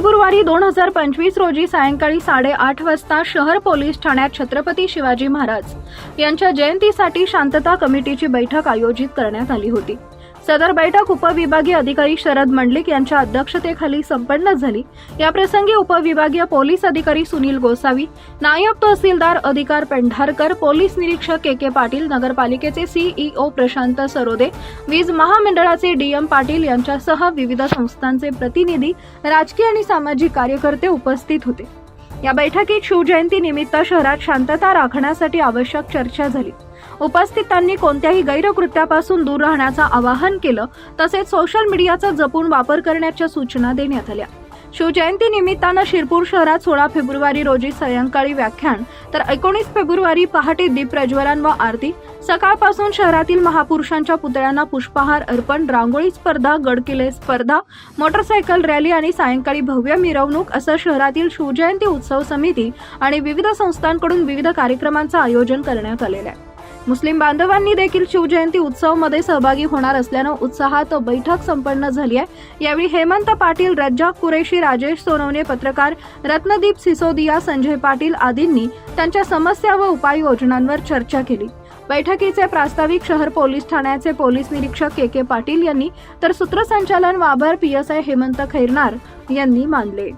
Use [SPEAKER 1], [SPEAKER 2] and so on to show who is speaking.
[SPEAKER 1] February दोन हजार पंचवीस रोजी सायंकाळी साडेआठ वाजता शहर पोलीस ठाण्यात छत्रपती शिवाजी महाराज यांच्या जयंतीसाठी शांतता कमिटीची बैठक आयोजित करण्यात आली होती. सदर बैठक उपविभागीय अधिकारी शरद मंडलिक यांच्या अध्यक्षतेखाली संपन्न झाली. याप्रसंगी उपविभागीय पोलीस अधिकारी सुनील गोसावी नायब तहसीलदार अधिकार पेंढारकर पोलीस निरीक्षक के के पाटील नगरपालिकेचे सीईओ प्रशांत सरोदे वीज महामंडळाचे डी एम पाटील यांच्यासह विविध संस्थांचे प्रतिनिधी राजकीय आणि सामाजिक कार्यकर्ते उपस्थित होते. या बैठकीत शिवजयंती निमित्त शहरात शांतता राखण्यासाठी आवश्यक चर्चा झाली. उपस्थितांनी कोणत्याही गैरकृत्यापासून दूर राहण्याचं आवाहन केलं तसेच सोशल मीडियाचा जपून वापर करण्याच्या सूचना देण्यात आल्या. शिवजयंती निमित्तानं शिरपूर शहरात सोळा फेब्रुवारी रोजी सायंकाळी व्याख्यान तर एकोणीस फेब्रुवारी पहाटे दीप प्रज्वलन व आरती. सकाळपासून शहरातील महापुरुषांच्या पुतळ्यांना पुष्पहार अर्पण रांगोळी स्पर्धा गडकिल्ले स्पर्धा मोटरसायकल रॅली आणि सायंकाळी भव्य मिरवणूक असं शहरातील शिवजयंती उत्सव समिती आणि विविध संस्थांकडून विविध कार्यक्रमांचं आयोजन करण्यात आलेलं आहे. मुस्लिम बांधवांनी देखील शिवजयंती उत्सवमध्ये सहभागी होणार असल्यानं उत्साहात बैठक संपन्न झाली आहे. यावेळी हेमंत पाटील रज्जाक कुरेशी राजेश सोनवणे पत्रकार रत्नदीप सिसोदिया संजय पाटील आदींनी त्यांच्या समस्या व उपाययोजनांवर चर्चा केली. बैठकीचे प्रास्ताविक शहर पोलीस ठाण्याचे पोलीस निरीक्षक के के पाटील यांनी तर सूत्रसंचालन वाभर आय हेमंत खैरनार यांनी मानले.